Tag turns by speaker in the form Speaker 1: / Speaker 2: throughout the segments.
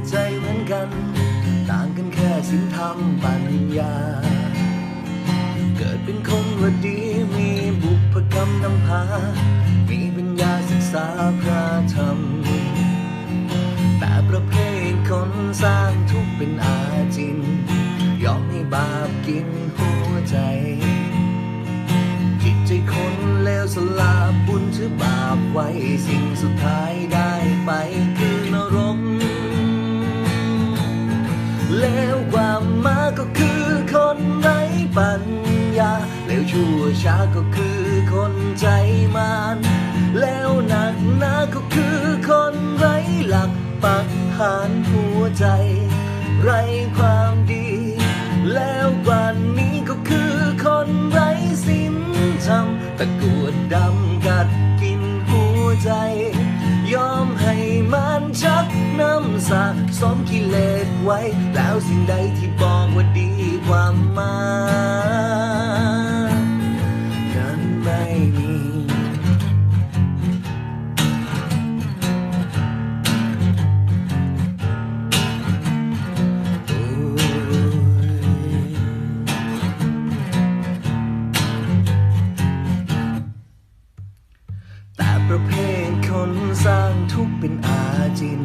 Speaker 1: ตใจเหมือนกันต่างกันแค่สิ่งทำปัญญา เกิดเป็นคน รมนำพา มีปัญญาศึกษาพระธรรม แต่ประเภทคนสร้างทุกเป็นอาจิน ยอมให้บาปกินหัวใจ จิตใจคนเลวสลาบบุญถือบาปไว้ สิ่งสุดท้ายได้ไปคือนรกเลวกว่ามาก็คือ ช้าก็คือคนใจมานแล้วหนักหนาก็คือคนไร้หลักปักฐานหัวใจ ไร้ความดี แล้วกว่านี้ก็คือคนไร้ศีลธรรมตะกวดดำกัดกินหัวใจ ยอมให้มันชักน้ำสะสมกิเลสไว้ แล้วสิ่งใดที่บอกว่าดีความมา ประเภทคนสร้างทุกเป็นอาจิน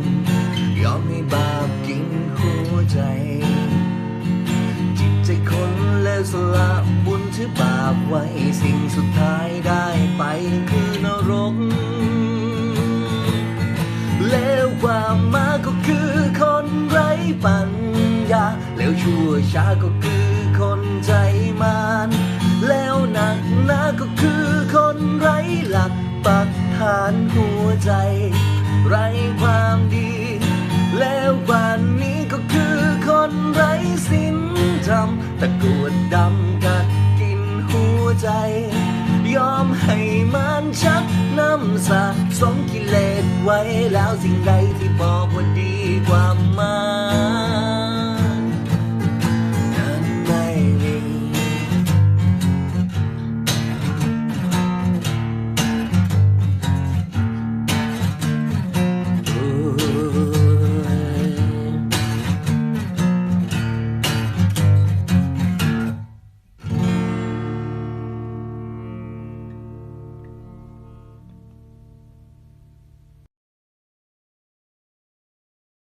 Speaker 1: ยอมให้บาปกินหัวใจ จิตใจคนเลวสละบุญถือบาปไว้ สิ่งสุดท้ายได้ไปคือนรกเลวกว่ามาก็คือคนไร้ปัญญาแล้วชั่วช้าก็คือคนใจมานแล้วหนักหนาก็คือ ตะกวดดำกัดกินหัวใจ ยอมให้มันชัก